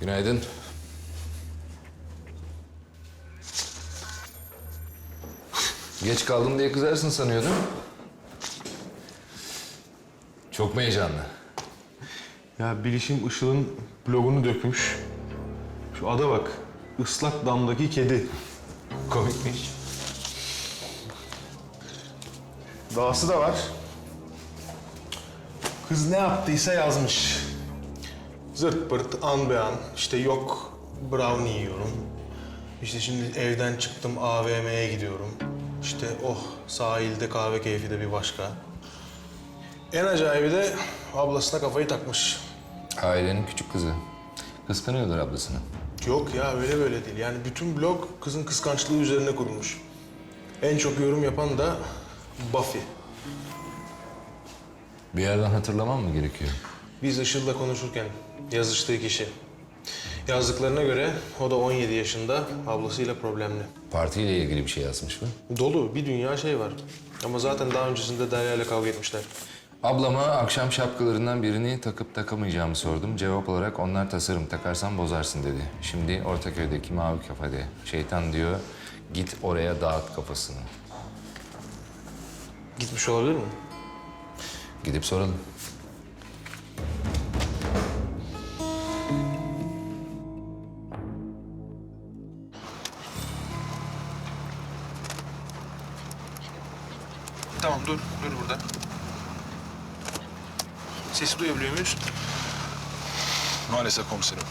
Günaydın. Geç kaldım diye kızarsın sanıyordum. Çok mu heyecanlı? Ya Bilişim Işıl'ın blogunu dökmüş. Şu ada bak. Islak damdaki kedi. Komikmiş. Dahası da var. Kız ne yaptıysa yazmış. Zırt pırt an be an. İşte yok brownie yiyorum. İşte şimdi evden çıktım AVM'ye gidiyorum. İşte oh sahilde kahve keyfi de bir başka. En acayibi de ablasına kafayı takmış. Ailenin küçük kızı. Kıskanıyordur ablasını. Yok ya öyle böyle değil. Yani bütün blog kızın kıskançlığı üzerine kurulmuş. En çok yorum yapan da Buffy. Bir yerden hatırlamam mı gerekiyor? Biz Işıl'la konuşurken yazıştığı kişi. Yazdıklarına göre o da 17 yaşında, ablasıyla problemli. Partiyle ilgili bir şey yazmış mı? Dolu bir dünya şey var. Ama zaten daha öncesinde Derya ile kavga etmişler. Ablama akşam şapkalarından birini takıp takamayacağımı sordum. Cevap olarak onlar tasarım takarsan bozarsın dedi. Şimdi Ortaköy'deki mavi kafede. Şeytan diyor git oraya dağıt kafasını. Gitmiş olabilir mi? Gidip soralım. Tamam dur, dur burada. Sesi duyabiliyor muyuz? Maalesef komiserim.